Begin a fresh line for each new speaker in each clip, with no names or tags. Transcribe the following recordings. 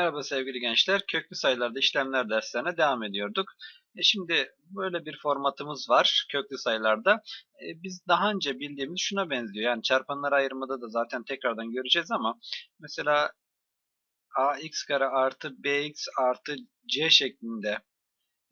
Merhaba sevgili gençler. Köklü sayılarda işlemler derslerine devam ediyorduk. E şimdi böyle bir formatımız var köklü sayılarda. E biz daha önce bildiğimiz şuna benziyor. Yani çarpanlar ayrımında da zaten tekrardan göreceğiz ama mesela ax kare artı bx artı c şeklinde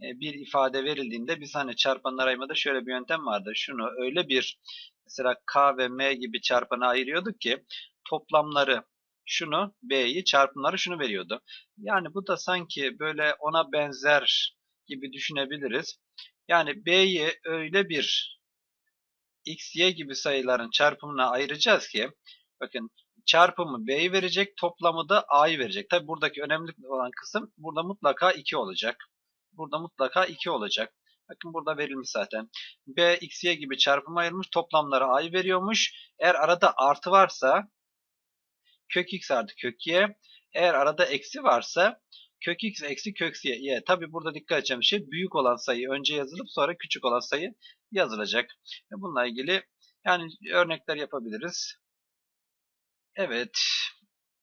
e, bir ifade verildiğinde biz hani çarpanlar ayrımında şöyle bir yöntem vardı. Şunu öyle bir mesela k ve m gibi çarpana ayırıyorduk ki toplamları şunu B'yi çarpımları şunu veriyordu. Yani bu da sanki böyle ona benzer gibi düşünebiliriz. Yani B'yi öyle bir X, Y gibi sayıların çarpımına ayıracağız ki bakın çarpımı B'yi verecek, toplamı da A'yı verecek. Tabi buradaki önemli olan kısım burada mutlaka 2 olacak. Burada mutlaka 2 olacak. Bakın burada verilmiş zaten. B, X, Y gibi çarpıma ayrılmış. Toplamları A'yı veriyormuş. Eğer arada artı varsa kök x artı kök y. Eğer arada eksi varsa kök x eksi kök y. y. Tabi burada dikkat edeceğim şey büyük olan sayı önce yazılıp sonra küçük olan sayı yazılacak. Bununla ilgili yani örnekler yapabiliriz. Evet.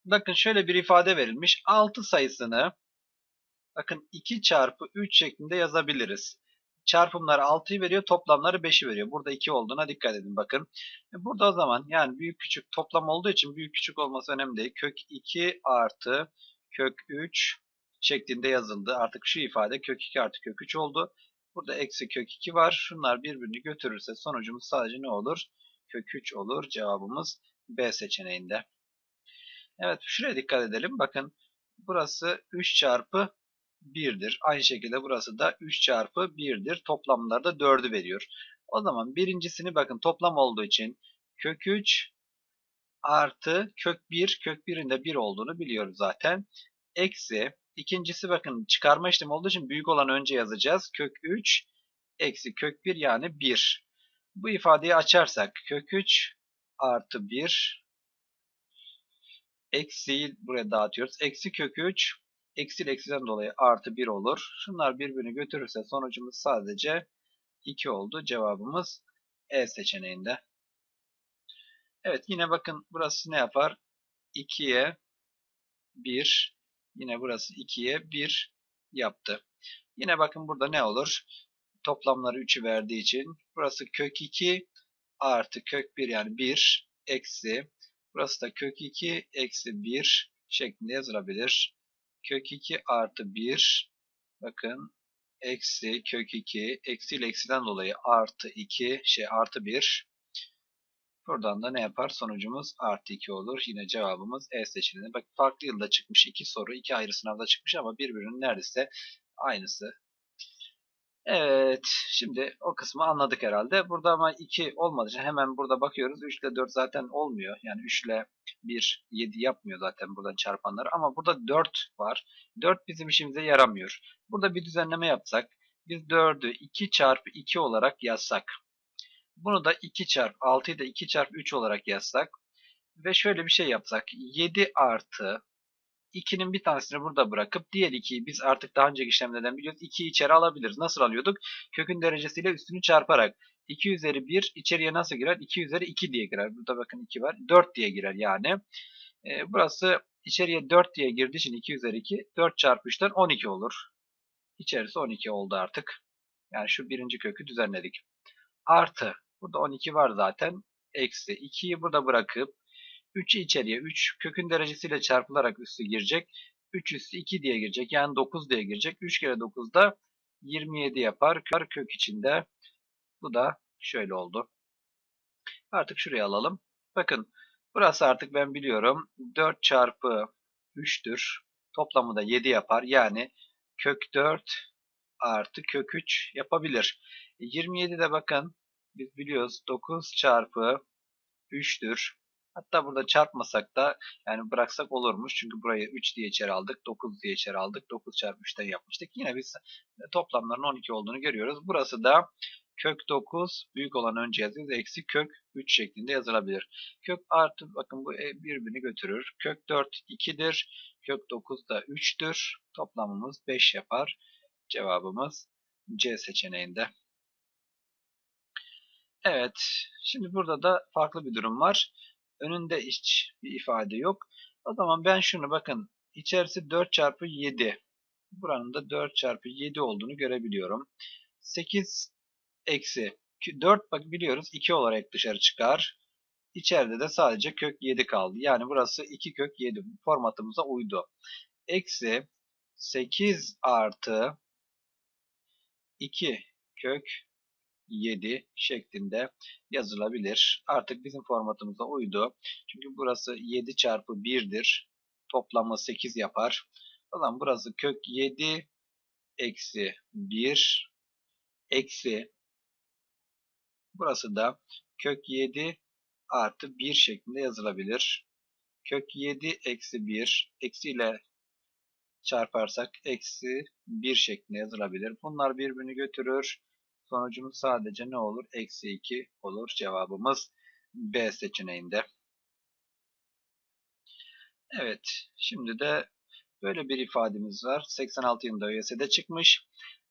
Bakın şöyle bir ifade verilmiş. 6 sayısını bakın 2 çarpı 3 şeklinde yazabiliriz çarpımları 6'yı veriyor, toplamları 5'i veriyor. Burada 2 olduğuna dikkat edin bakın. E, burada o zaman yani büyük küçük toplam olduğu için büyük küçük olması önemli değil. Kök 2 artı kök 3 şeklinde yazıldı. Artık şu ifade kök 2 artı kök 3 oldu. Burada eksi kök 2 var. Şunlar birbirini götürürse sonucumuz sadece ne olur? Kök 3 olur. Cevabımız B seçeneğinde. Evet şuraya dikkat edelim. Bakın burası 3 çarpı 1'dir. Aynı şekilde burası da 3 çarpı 1'dir. Toplamları da 4'ü veriyor. O zaman birincisini bakın toplam olduğu için kök 3 artı kök 1, kök 1'in de 1 olduğunu biliyoruz zaten. Eksi ikincisi bakın çıkarma işlemi olduğu için büyük olan önce yazacağız. Kök 3 eksi kök 1 yani 1. Bu ifadeyi açarsak kök 3 artı 1 eksiyi buraya dağıtıyoruz. Eksi kök 3 Eksil eksiden dolayı artı 1 olur. Şunlar birbirini götürürse sonucumuz sadece 2 oldu. Cevabımız E seçeneğinde. Evet yine bakın burası ne yapar? 2'ye 1. Yine burası 2'ye 1 yaptı. Yine bakın burada ne olur? Toplamları 3'ü verdiği için burası kök 2 artı kök 1 yani 1 eksi burası da kök 2 eksi 1 şeklinde yazılabilir kök 2 artı 1 bakın eksi kök 2 eksi ile eksiden dolayı artı 2 şey artı 1 buradan da ne yapar? Sonucumuz artı 2 olur. Yine cevabımız E seçeneği bak farklı yılda çıkmış iki soru. İki ayrı sınavda çıkmış ama birbirinin neredeyse aynısı Evet, şimdi o kısmı anladık herhalde. Burada ama 2 olmadığı için hemen burada bakıyoruz. 3 ile 4 zaten olmuyor. Yani 3 ile 1, 7 yapmıyor zaten buradan çarpanları. Ama burada 4 var. 4 bizim işimize yaramıyor. Burada bir düzenleme yapsak, biz 4'ü 2 çarpı 2 olarak yazsak. Bunu da 2 çarpı 6'yı da 2 çarpı 3 olarak yazsak. Ve şöyle bir şey yapsak. 7 artı 2'nin bir tanesini burada bırakıp diğer 2'yi biz artık daha önceki işlemlerden biliyoruz. 2'yi içeri alabiliriz. Nasıl alıyorduk? Kökün derecesiyle üstünü çarparak. 2 üzeri 1 içeriye nasıl girer? 2 üzeri 2 diye girer. Burada bakın 2 var. 4 diye girer yani. E, burası içeriye 4 diye girdiği için 2 üzeri 2. 4 çarpı 3'ten 12 olur. İçerisi 12 oldu artık. Yani şu birinci kökü düzenledik. Artı. Burada 12 var zaten. Eksi. 2'yi burada bırakıp 3'ü içeriye 3 kökün derecesiyle çarpılarak üstü girecek. 3 üstü 2 diye girecek. Yani 9 diye girecek. 3 kere 9 da 27 yapar. Kök içinde. Bu da şöyle oldu. Artık şuraya alalım. Bakın burası artık ben biliyorum. 4 çarpı 3'tür. Toplamı da 7 yapar. Yani kök 4 artı kök 3 yapabilir. 27 e, de bakın biz biliyoruz 9 çarpı 3'tür. Hatta burada çarpmasak da yani bıraksak olurmuş. Çünkü burayı 3 diye içeri aldık. 9 diye içeri aldık. 9 çarpı 3'ten yapmıştık. Yine biz toplamların 12 olduğunu görüyoruz. Burası da kök 9 büyük olan önce yazıyoruz. Eksi kök 3 şeklinde yazılabilir. Kök artı bakın bu e, birbirini götürür. Kök 4 2'dir. Kök 9 da 3'tür. Toplamımız 5 yapar. Cevabımız C seçeneğinde. Evet. Şimdi burada da farklı bir durum var önünde hiç bir ifade yok. O zaman ben şunu bakın İçerisi 4 çarpı 7. Buranın da 4 çarpı 7 olduğunu görebiliyorum. 8 eksi 4 bak biliyoruz 2 olarak dışarı çıkar. İçeride de sadece kök 7 kaldı. Yani burası 2 kök 7 formatımıza uydu. Eksi 8 artı 2 kök 7 şeklinde yazılabilir. Artık bizim formatımıza uydu. Çünkü burası 7 çarpı 1'dir. Toplamı 8 yapar. O zaman burası kök 7 eksi 1 eksi burası da kök 7 artı 1 şeklinde yazılabilir. Kök 7 eksi 1 eksi ile çarparsak eksi 1 şeklinde yazılabilir. Bunlar birbirini götürür. Sonucumuz sadece ne olur? Eksi 2 olur. Cevabımız B seçeneğinde. Evet. Şimdi de böyle bir ifademiz var. 86 yılında ÖSYS'de çıkmış.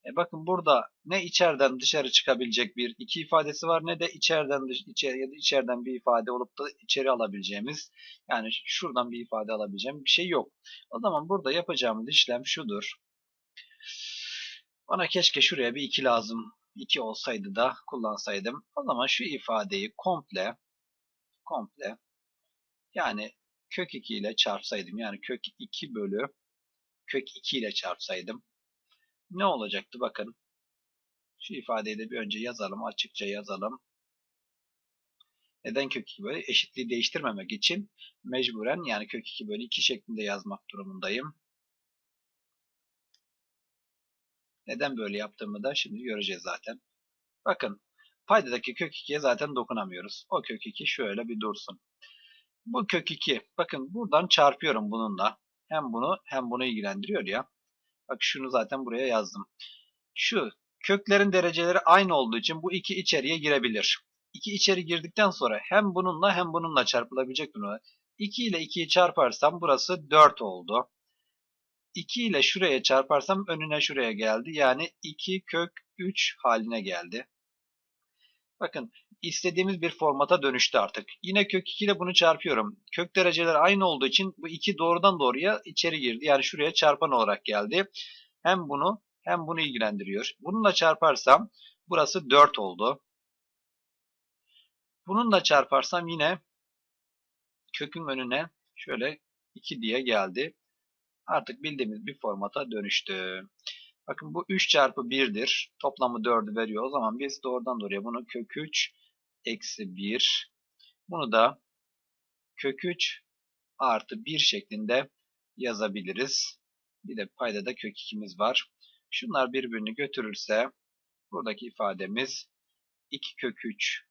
E bakın burada ne içeriden dışarı çıkabilecek bir iki ifadesi var ne de içeriden dış, içeri ya da içeriden bir ifade olup da içeri alabileceğimiz yani şuradan bir ifade alabileceğim bir şey yok. O zaman burada yapacağımız işlem şudur. Bana keşke şuraya bir 2 lazım. 2 olsaydı da kullansaydım. O zaman şu ifadeyi komple komple yani kök 2 ile çarpsaydım. Yani kök 2 bölü kök 2 ile çarpsaydım. Ne olacaktı bakın. Şu ifadeyi de bir önce yazalım. Açıkça yazalım. Neden kök 2 bölü? Eşitliği değiştirmemek için mecburen yani kök 2 bölü 2 şeklinde yazmak durumundayım. Neden böyle yaptığımı da şimdi göreceğiz zaten. Bakın paydadaki kök 2'ye zaten dokunamıyoruz. O kök 2 şöyle bir dursun. Bu kök 2 bakın buradan çarpıyorum bununla. Hem bunu hem bunu ilgilendiriyor ya. Bak şunu zaten buraya yazdım. Şu köklerin dereceleri aynı olduğu için bu iki içeriye girebilir. İki içeri girdikten sonra hem bununla hem bununla çarpılabilecek bunu. 2 ile 2'yi çarparsam burası 4 oldu. 2 ile şuraya çarparsam önüne şuraya geldi. Yani 2 kök 3 haline geldi. Bakın istediğimiz bir formata dönüştü artık. Yine kök 2 ile bunu çarpıyorum. Kök dereceleri aynı olduğu için bu 2 doğrudan doğruya içeri girdi. Yani şuraya çarpan olarak geldi. Hem bunu hem bunu ilgilendiriyor. Bununla çarparsam burası 4 oldu. Bununla çarparsam yine kökün önüne şöyle 2 diye geldi. Artık bildiğimiz bir formata dönüştü. Bakın bu 3 çarpı 1'dir. Toplamı 4'ü veriyor. O zaman biz doğrudan doğruya bunu kök 3 eksi 1. Bunu da kök 3 artı 1 şeklinde yazabiliriz. Bir de payda da kök 2'miz var. Şunlar birbirini götürürse buradaki ifademiz 2 kök 3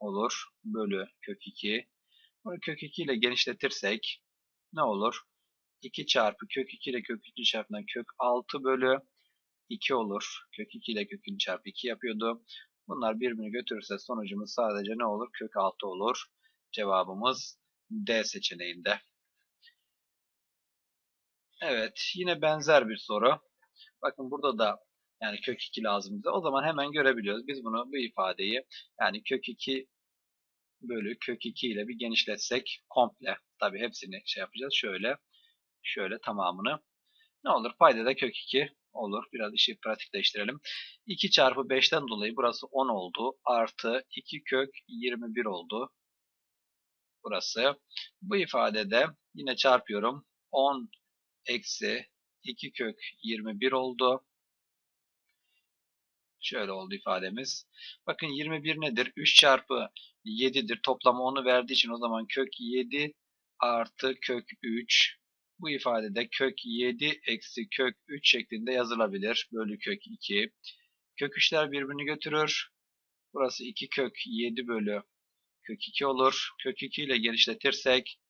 olur. Bölü kök 2. Bunu kök 2 ile genişletirsek ne olur? 2 çarpı kök 2 ile kök 2 çarpımından kök 6 bölü 2 olur. Kök 2 ile kök 2 çarpı 2 yapıyordu. Bunlar birbirini götürürse sonucumuz sadece ne olur? Kök 6 olur. Cevabımız D seçeneğinde. Evet yine benzer bir soru. Bakın burada da yani kök 2 lazım bize. O zaman hemen görebiliyoruz. Biz bunu bu ifadeyi yani kök 2 bölü kök 2 ile bir genişletsek komple. Tabi hepsini şey yapacağız. Şöyle şöyle tamamını. Ne olur? Payda da kök 2 olur. Biraz işi pratikleştirelim. 2 çarpı 5'ten dolayı burası 10 oldu. Artı 2 kök 21 oldu. Burası. Bu ifadede yine çarpıyorum. 10 eksi 2 kök 21 oldu. Şöyle oldu ifademiz. Bakın 21 nedir? 3 çarpı 7'dir. Toplamı 10'u verdiği için o zaman kök 7 artı kök 3. Bu ifadede kök 7 eksi kök 3 şeklinde yazılabilir. Bölü kök 2. Kök 3'ler birbirini götürür. Burası 2 kök 7 bölü kök 2 olur. Kök 2 ile genişletirsek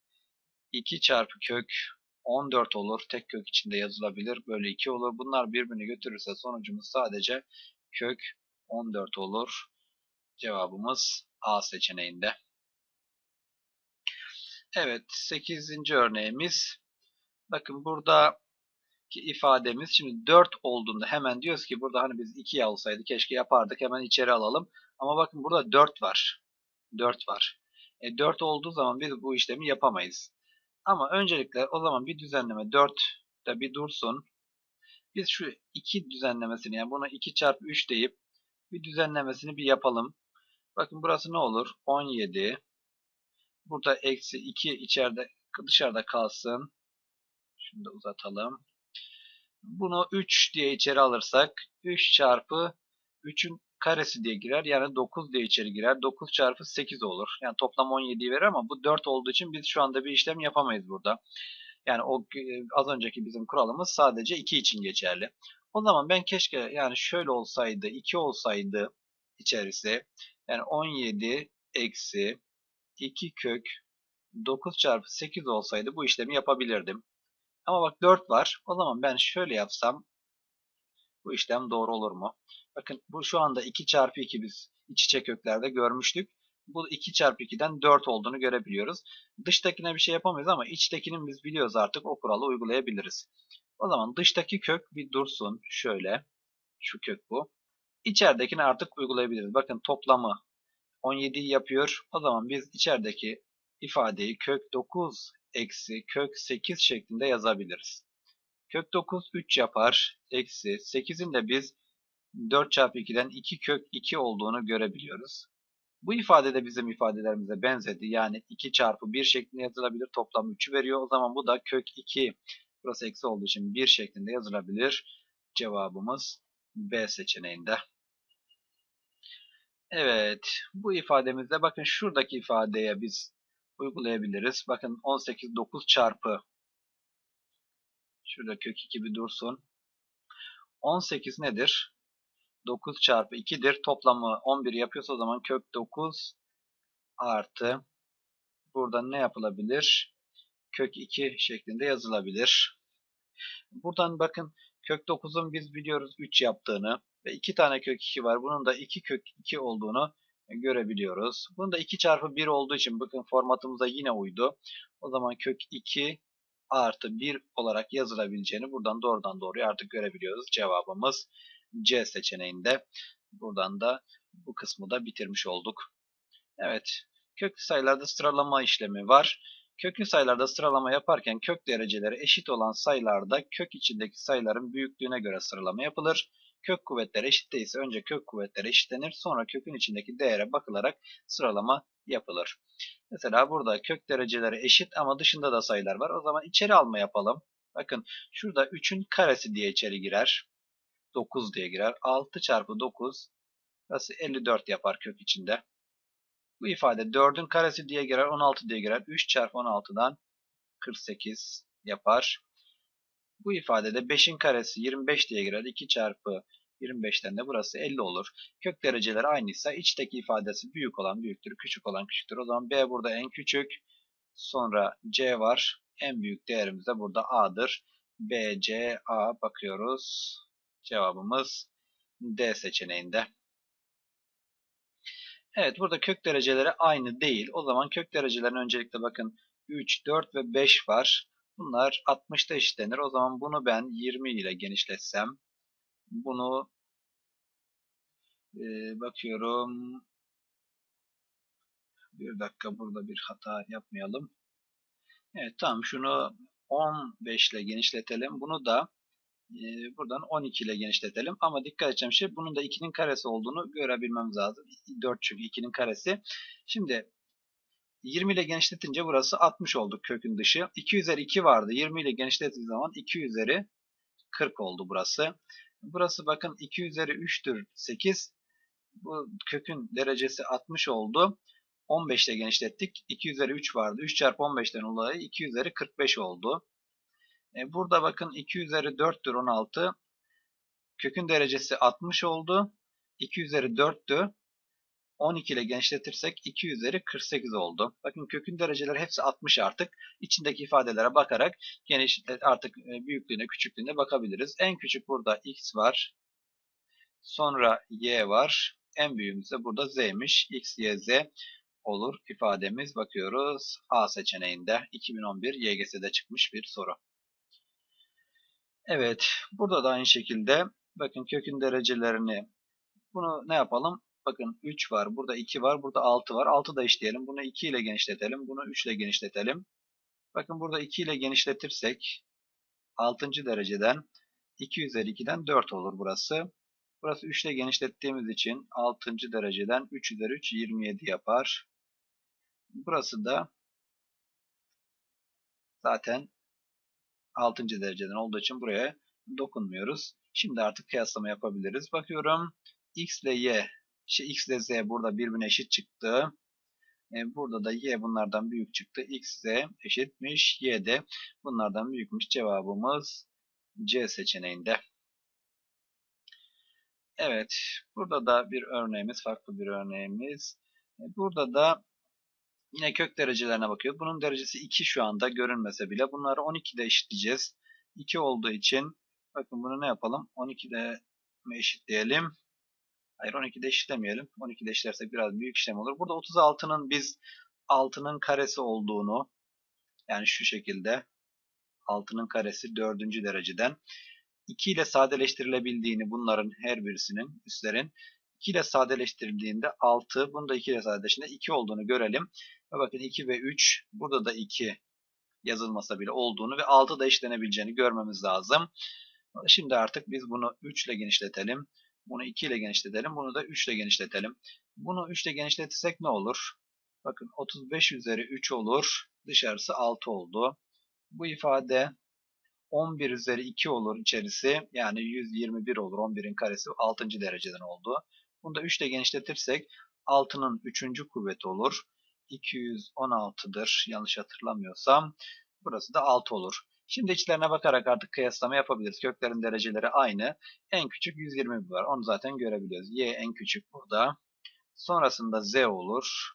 2 çarpı kök 14 olur. Tek kök içinde yazılabilir. Bölü 2 olur. Bunlar birbirini götürürse sonucumuz sadece kök 14 olur. Cevabımız A seçeneğinde. Evet 8. örneğimiz. Bakın burada ifademiz şimdi 4 olduğunda hemen diyoruz ki burada hani biz 2 alsaydı keşke yapardık hemen içeri alalım. Ama bakın burada 4 var. 4 var. E 4 olduğu zaman biz bu işlemi yapamayız. Ama öncelikle o zaman bir düzenleme 4 de bir dursun. Biz şu 2 düzenlemesini yani bunu 2 çarpı 3 deyip bir düzenlemesini bir yapalım. Bakın burası ne olur? 17. Burada eksi 2 içeride dışarıda kalsın. Şunu da uzatalım. Bunu 3 diye içeri alırsak 3 çarpı 3'ün karesi diye girer. Yani 9 diye içeri girer. 9 çarpı 8 olur. Yani toplam 17'yi verir ama bu 4 olduğu için biz şu anda bir işlem yapamayız burada. Yani o e, az önceki bizim kuralımız sadece 2 için geçerli. O zaman ben keşke yani şöyle olsaydı 2 olsaydı içerisi yani 17 eksi 2 kök 9 çarpı 8 olsaydı bu işlemi yapabilirdim. Ama bak 4 var. O zaman ben şöyle yapsam bu işlem doğru olur mu? Bakın bu şu anda 2 çarpı 2 biz iç içe köklerde görmüştük. Bu 2 çarpı 2'den 4 olduğunu görebiliyoruz. Dıştakine bir şey yapamayız ama içtekinin biz biliyoruz artık o kuralı uygulayabiliriz. O zaman dıştaki kök bir dursun. Şöyle. Şu kök bu. İçeridekini artık uygulayabiliriz. Bakın toplamı 17'yi yapıyor. O zaman biz içerideki ifadeyi kök 9 eksi kök 8 şeklinde yazabiliriz. Kök 9 3 yapar. Eksi 8'in de biz 4 çarpı 2'den 2 kök 2 olduğunu görebiliyoruz. Bu ifade de bizim ifadelerimize benzedi. Yani 2 çarpı 1 şeklinde yazılabilir. Toplam 3'ü veriyor. O zaman bu da kök 2. Burası eksi olduğu için 1 şeklinde yazılabilir. Cevabımız B seçeneğinde. Evet. Bu ifademizde bakın şuradaki ifadeye biz uygulayabiliriz. Bakın 18 9 çarpı şurada kök 2 bir dursun. 18 nedir? 9 çarpı 2'dir. Toplamı 11 yapıyorsa o zaman kök 9 artı burada ne yapılabilir? Kök 2 şeklinde yazılabilir. Buradan bakın kök 9'un biz biliyoruz 3 yaptığını ve 2 tane kök 2 var. Bunun da 2 kök 2 olduğunu görebiliyoruz. Bunun da 2 çarpı 1 olduğu için bakın formatımıza yine uydu. O zaman kök 2 artı 1 olarak yazılabileceğini buradan doğrudan doğruya artık görebiliyoruz. Cevabımız C seçeneğinde. Buradan da bu kısmı da bitirmiş olduk. Evet. Köklü sayılarda sıralama işlemi var. Köklü sayılarda sıralama yaparken kök dereceleri eşit olan sayılarda kök içindeki sayıların büyüklüğüne göre sıralama yapılır. Kök kuvvetleri eşit değilse önce kök kuvvetleri eşitlenir. Sonra kökün içindeki değere bakılarak sıralama yapılır. Mesela burada kök dereceleri eşit ama dışında da sayılar var. O zaman içeri alma yapalım. Bakın şurada 3'ün karesi diye içeri girer. 9 diye girer. 6 çarpı 9 burası 54 yapar kök içinde. Bu ifade 4'ün karesi diye girer. 16 diye girer. 3 çarpı 16'dan 48 yapar. Bu ifadede 5'in karesi 25 diye girer. 2 çarpı 25'ten de burası 50 olur. Kök dereceleri aynıysa içteki ifadesi büyük olan büyüktür, küçük olan küçüktür. O zaman B burada en küçük. Sonra C var. En büyük değerimiz de burada A'dır. B, C, A bakıyoruz. Cevabımız D seçeneğinde. Evet burada kök dereceleri aynı değil. O zaman kök derecelerin öncelikle bakın 3, 4 ve 5 var. Bunlar 60'ta eşitlenir. O zaman bunu ben 20 ile genişletsem bunu e, bakıyorum bir dakika burada bir hata yapmayalım. Evet tamam şunu 15 ile genişletelim. Bunu da e, buradan 12 ile genişletelim. Ama dikkat edeceğim şey bunun da 2'nin karesi olduğunu görebilmemiz lazım. 4 çünkü 2'nin karesi. Şimdi 20 ile genişletince burası 60 oldu kökün dışı. 2 üzeri 2 vardı. 20 ile genişlettiği zaman 2 üzeri 40 oldu burası. Burası bakın 2 üzeri 3'tür 8. Bu kökün derecesi 60 oldu. 15 ile genişlettik. 2 üzeri 3 vardı. 3 çarpı 15'ten dolayı 2 üzeri 45 oldu. E burada bakın 2 üzeri 4'tür 16. Kökün derecesi 60 oldu. 2 üzeri 4'tü. 12 ile genişletirsek 2 üzeri 48 oldu. Bakın kökün dereceleri hepsi 60 artık. İçindeki ifadelere bakarak geniş artık büyüklüğüne küçüklüğüne bakabiliriz. En küçük burada x var. Sonra y var. En büyüğümüz de burada z'miş. x, y, z olur ifademiz. Bakıyoruz A seçeneğinde 2011 YGS'de çıkmış bir soru. Evet. Burada da aynı şekilde bakın kökün derecelerini bunu ne yapalım? Bakın 3 var. Burada 2 var. Burada 6 var. 6 da işleyelim. Bunu 2 ile genişletelim. Bunu 3 ile genişletelim. Bakın burada 2 ile genişletirsek 6. dereceden 2 üzeri 2'den 4 olur burası. Burası 3 ile genişlettiğimiz için 6. dereceden 3 üzeri 3 27 yapar. Burası da zaten 6. dereceden olduğu için buraya dokunmuyoruz. Şimdi artık kıyaslama yapabiliriz. Bakıyorum x ile y, şey x ile z burada birbirine eşit çıktı. E, burada da y bunlardan büyük çıktı. x z eşitmiş. y de bunlardan büyükmüş. Cevabımız C seçeneğinde. Evet. Burada da bir örneğimiz. Farklı bir örneğimiz. E, burada da yine kök derecelerine bakıyor. Bunun derecesi 2 şu anda görünmese bile. Bunları 12'de eşitleyeceğiz. 2 olduğu için bakın bunu ne yapalım? 12'de mi eşitleyelim? Hayır 12'de eşitlemeyelim. 12'de eşitlersek biraz büyük işlem olur. Burada 36'nın biz 6'nın karesi olduğunu yani şu şekilde 6'nın karesi 4. dereceden 2 ile sadeleştirilebildiğini bunların her birisinin üstlerin 2 ile sadeleştirildiğinde 6 bunu da 2 ile sadeleştirildiğinde 2 olduğunu görelim. Ve bakın 2 ve 3 burada da 2 yazılmasa bile olduğunu ve 6 da eşitlenebileceğini görmemiz lazım. Şimdi artık biz bunu 3 ile genişletelim. Bunu 2 ile genişletelim. Bunu da 3 ile genişletelim. Bunu 3 ile genişletirsek ne olur? Bakın 35 üzeri 3 olur. Dışarısı 6 oldu. Bu ifade 11 üzeri 2 olur içerisi. Yani 121 olur. 11'in karesi 6. dereceden oldu. Bunu da 3 ile genişletirsek 6'nın 3. kuvveti olur. 216'dır yanlış hatırlamıyorsam. Burası da 6 olur. Şimdi içlerine bakarak artık kıyaslama yapabiliriz. Köklerin dereceleri aynı. En küçük 121 var. Onu zaten görebiliyoruz. Y en küçük burada. Sonrasında Z olur.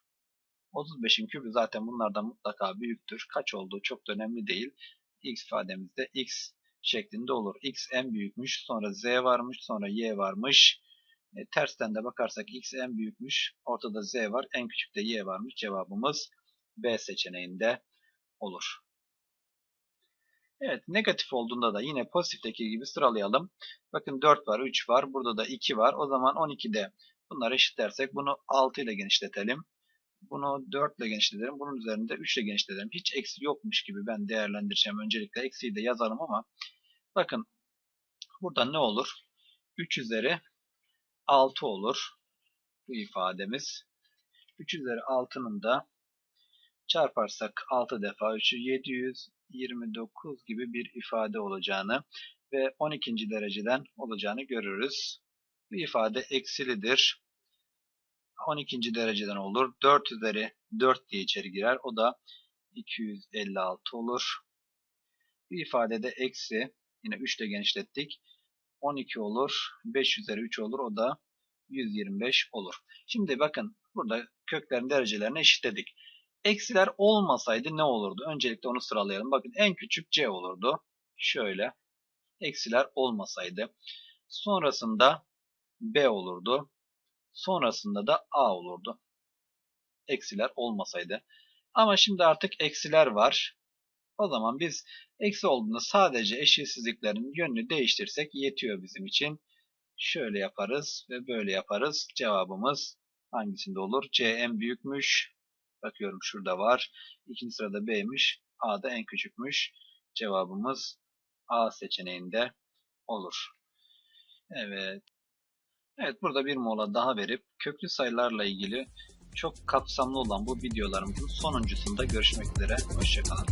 35'in kübü zaten bunlardan mutlaka büyüktür. Kaç olduğu çok da önemli değil. X ifademizde X şeklinde olur. X en büyükmüş. Sonra Z varmış. Sonra Y varmış. E, tersten de bakarsak X en büyükmüş. Ortada Z var. En küçük de Y varmış. Cevabımız B seçeneğinde olur. Evet negatif olduğunda da yine pozitifteki gibi sıralayalım. Bakın 4 var, 3 var. Burada da 2 var. O zaman 12'de bunları eşitlersek bunu 6 ile genişletelim. Bunu 4 ile genişletelim. Bunun üzerinde 3 ile genişletelim. Hiç eksi yokmuş gibi ben değerlendireceğim. Öncelikle eksiyi de yazalım ama bakın burada ne olur? 3 üzeri 6 olur. Bu ifademiz. 3 üzeri 6'nın da çarparsak 6 defa 3'ü 729 gibi bir ifade olacağını ve 12. dereceden olacağını görürüz. Bu ifade eksilidir. 12. dereceden olur. 4 üzeri 4 diye içeri girer. O da 256 olur. Bu ifadede eksi yine 3 ile genişlettik. 12 olur. 5 üzeri 3 olur. O da 125 olur. Şimdi bakın burada köklerin derecelerini eşitledik. Eksiler olmasaydı ne olurdu? Öncelikle onu sıralayalım. Bakın en küçük c olurdu. Şöyle. Eksiler olmasaydı. Sonrasında b olurdu. Sonrasında da a olurdu. Eksiler olmasaydı. Ama şimdi artık eksiler var. O zaman biz eksi olduğunda sadece eşitsizliklerin yönünü değiştirsek yetiyor bizim için. Şöyle yaparız ve böyle yaparız. Cevabımız hangisinde olur? C en büyükmüş. Bakıyorum şurada var. İkinci sırada B'ymiş. A da en küçükmüş. Cevabımız A seçeneğinde olur. Evet. Evet burada bir mola daha verip köklü sayılarla ilgili çok kapsamlı olan bu videolarımızın sonuncusunda görüşmek üzere. Hoşçakalın.